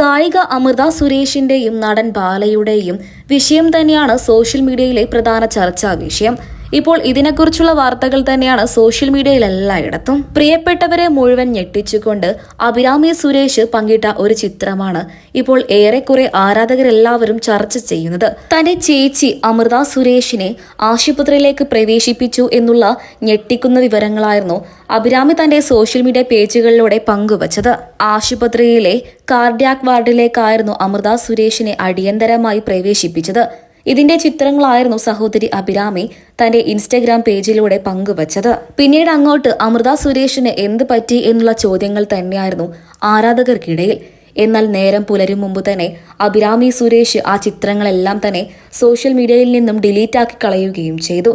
ഗായിക അമൃത സുരേഷിന്റെയും നടൻ ബാലയുടെയും വിഷയം തന്നെയാണ് സോഷ്യൽ മീഡിയയിലെ പ്രധാന ചർച്ചാ വിഷയം. ഇപ്പോൾ ഇതിനെക്കുറിച്ചുള്ള വാർത്തകൾ തന്നെയാണ് സോഷ്യൽ മീഡിയയിൽ എല്ലായിടത്തും. പ്രിയപ്പെട്ടവരെ മുഴുവൻ ഞെട്ടിച്ചുകൊണ്ട് അഭിരാമി സുരേഷ് പങ്കിട്ട ഒരു ചിത്രമാണ് ഇപ്പോൾ ഏറെക്കുറെ ആരാധകരെല്ലാവരും ചർച്ച ചെയ്യുന്നത്. തന്റെ ചേച്ചി അമൃത സുരേഷിനെ ആശുപത്രിയിലേക്ക് പ്രവേശിപ്പിച്ചു എന്നുള്ള ഞെട്ടിക്കുന്ന വിവരങ്ങളായിരുന്നു അഭിരാമി തന്റെ സോഷ്യൽ മീഡിയ പേജുകളിലൂടെ പങ്കുവച്ചത്. ആശുപത്രിയിലെ കാർഡിയാക് വാർഡിലേക്കായിരുന്നു അമൃത സുരേഷിനെ അടിയന്തരമായി പ്രവേശിപ്പിച്ചത്. ഇതിന്റെ ചിത്രങ്ങളായിരുന്നു സഹോദരി അഭിരാമി തന്റെ ഇൻസ്റ്റഗ്രാം പേജിലൂടെ പങ്കുവച്ചത്. പിന്നീട് അങ്ങോട്ട് അമൃത സുരേഷിന് എന്ത് പറ്റി എന്നുള്ള ചോദ്യങ്ങൾ തന്നെയായിരുന്നു ആരാധകർക്കിടയിൽ. എന്നാൽ നേരം പുലരും മുമ്പ് തന്നെ അഭിരാമി സുരേഷ് ആ ചിത്രങ്ങളെല്ലാം തന്നെ സോഷ്യൽ മീഡിയയിൽ നിന്നും ഡിലീറ്റ് ആക്കി കളയുകയും ചെയ്തു.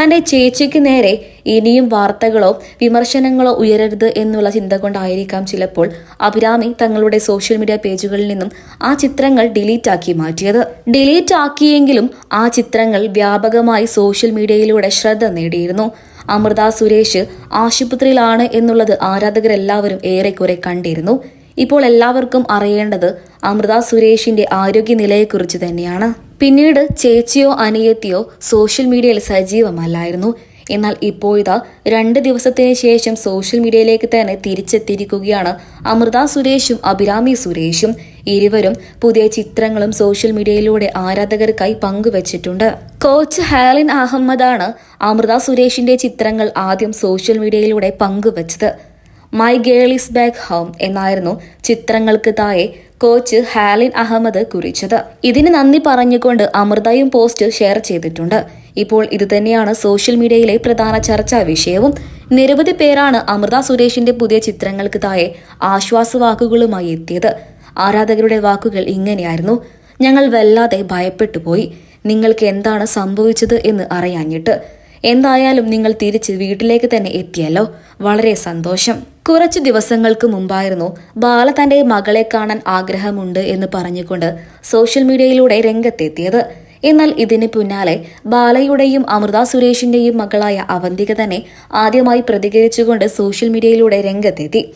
തന്റെ ചേച്ചിക്ക് നേരെ ഇനിയും വാർത്തകളോ വിമർശനങ്ങളോ ഉയരരുത് എന്നുള്ള ചിന്ത കൊണ്ടായിരിക്കാം ചിലപ്പോൾ അഭിരാമി തങ്ങളുടെ സോഷ്യൽ മീഡിയ പേജുകളിൽ നിന്നും ആ ചിത്രങ്ങൾ ഡിലീറ്റ് ആക്കി മാറ്റിയത്. ഡിലീറ്റ് ആക്കിയെങ്കിലും ആ ചിത്രങ്ങൾ വ്യാപകമായി സോഷ്യൽ മീഡിയയിലൂടെ ശ്രദ്ധ നേടിയിരുന്നു. അമൃത സുരേഷ് ആശുപത്രിയിലാണ് എന്നുള്ളത് ആരാധകരെല്ലാവരും ഏറെക്കുറെ കണ്ടിരുന്നു. ഇപ്പോൾ എല്ലാവർക്കും അറിയേണ്ടത് അമൃത സുരേഷിന്റെ ആരോഗ്യനിലയെക്കുറിച്ച് തന്നെയാണ്. പിന്നീട് ചേച്ചിയോ അനിയത്തിയോ സോഷ്യൽ മീഡിയയിൽ സജീവമല്ലായിരുന്നു. എന്നാൽ ഇപ്പോഴിതാ രണ്ട് ദിവസത്തിന് ശേഷം സോഷ്യൽ മീഡിയയിലേക്ക് തന്നെ തിരിച്ചെത്തിയിരിക്കുകയാണ് അമൃത സുരേഷും അഭിരാമി സുരേഷും. ഇരുവരും പുതിയ ചിത്രങ്ങളും സോഷ്യൽ മീഡിയയിലൂടെ ആരാധകർക്കായി പങ്കുവച്ചിട്ടുണ്ട്. കോച്ച് ഹാലിൻ അഹമ്മദാണ് അമൃത സുരേഷിന്റെ ചിത്രങ്ങൾ ആദ്യം സോഷ്യൽ മീഡിയയിലൂടെ പങ്കുവച്ചത്. My girl is back home എന്നായിരുന്നു ചിത്രങ്ങൾക്ക് താഴെ കോച്ച് ഹാലിൻ അഹമ്മദ് കുറിച്ചത്. ഇതിന് നന്ദി പറഞ്ഞുകൊണ്ട് അമൃതയും പോസ്റ്റ് ഷെയർ ചെയ്തിട്ടുണ്ട്. ഇപ്പോൾ ഇതുതന്നെയാണ് സോഷ്യൽ മീഡിയയിലെ പ്രധാന ചർച്ചാ വിഷയവും. നിരവധി പേരാണ് അമൃത സുരേഷിന്റെ പുതിയ ചിത്രങ്ങൾക്ക് താഴെ ആശ്വാസവാക്കുകളുമായി എത്തിയത്. ആരാധകരുടെ വാക്കുകൾ ഇങ്ങനെയായിരുന്നു. ഞങ്ങൾ വല്ലാതെ ഭയപ്പെട്ടു പോയി നിങ്ങൾക്ക് എന്താണ് സംഭവിച്ചത്? എന്ന് അറിയാഞ്ഞിട്ട്. എന്തായാലും നിങ്ങൾ തിരിച്ച് വീട്ടിലേക്ക് തന്നെ എത്തിയല്ലോ. വളരെ സന്തോഷം. കുറച്ചു ദിവസങ്ങൾക്ക് മുമ്പായിരുന്നു ബാല തന്റെ മകളെ കാണാൻ ആഗ്രഹമുണ്ട് എന്ന് പറഞ്ഞുകൊണ്ട് സോഷ്യൽ മീഡിയയിലൂടെ രംഗത്തെത്തിയത്. എന്നാൽ ഇതിന് പിന്നാലെ ബാലയുടെയും അമൃത സുരേഷിന്റെയും മകളായ അവന്തിക തന്നെ ആദ്യമായി പ്രതികരിച്ചുകൊണ്ട് സോഷ്യൽ മീഡിയയിലൂടെ രംഗത്തെത്തി.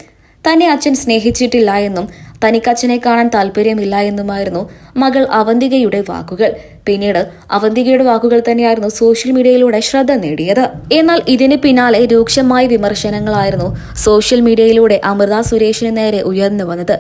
തന്നെ അച്ഛൻ സ്നേഹിച്ചിട്ടില്ല എന്നും തനിക്ക് അച്ഛനെ കാണാൻ താല്പര്യമില്ല എന്നുമായിരുന്നു മകൾ അവന്തികയുടെ വാക്കുകൾ. പിന്നീട് അവന്തികയുടെ വാക്കുകൾ തന്നെയായിരുന്നു സോഷ്യൽ മീഡിയയിലൂടെ ശ്രദ്ധ നേടിയത്. എന്നാൽ ഇതിന് പിന്നാലെ രൂക്ഷമായ വിമർശനങ്ങളായിരുന്നു സോഷ്യൽ മീഡിയയിലൂടെ അമൃത സുരേഷിന് നേരെ ഉയർന്നു വന്നത്.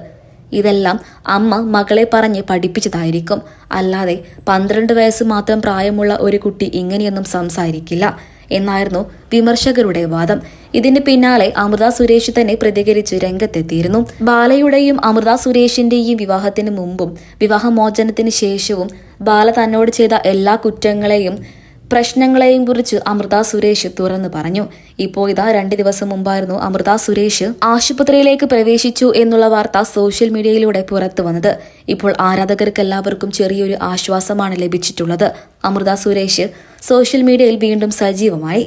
ഇതെല്ലാം അമ്മ മകളെ പറഞ്ഞ് പഠിപ്പിച്ചതായിരിക്കും. അല്ലാതെ പന്ത്രണ്ട് വയസ്സ് മാത്രം പ്രായമുള്ള ഒരു കുട്ടി ഇങ്ങനെയൊന്നും സംസാരിക്കില്ല. എന്നായിരുന്നു വിമർശകരുടെ വാദം. ഇതിന് പിന്നാലെ അമൃത സുരേഷ് തന്നെ പ്രതികരിച്ച് രംഗത്തെത്തിയിരുന്നു. ബാലയുടെയും അമൃത സുരേഷിന്റെയും വിവാഹത്തിന് മുമ്പും വിവാഹമോചനത്തിന് ശേഷവും ബാല തന്നോട് ചെയ്ത എല്ലാ കുറ്റങ്ങളെയും പ്രശ്നങ്ങളെയും കുറിച്ച് അമൃത സുരേഷ് തുറന്നു പറഞ്ഞു. ഇപ്പോൾ ഇതാ രണ്ട് ദിവസം മുമ്പായിരുന്നു അമൃത സുരേഷ് ആശുപത്രിയിലേക്ക് പ്രവേശിച്ചു എന്നുള്ള വാർത്ത സോഷ്യൽ മീഡിയയിലൂടെ പുറത്തു വന്നത്. ഇപ്പോൾ ആരാധകർക്ക് എല്ലാവർക്കും ചെറിയൊരു ആശ്വാസമാണ് ലഭിച്ചിട്ടുള്ളത്. അമൃത സുരേഷ് സോഷ്യൽ മീഡിയയിൽ വീണ്ടും സജീവമായി.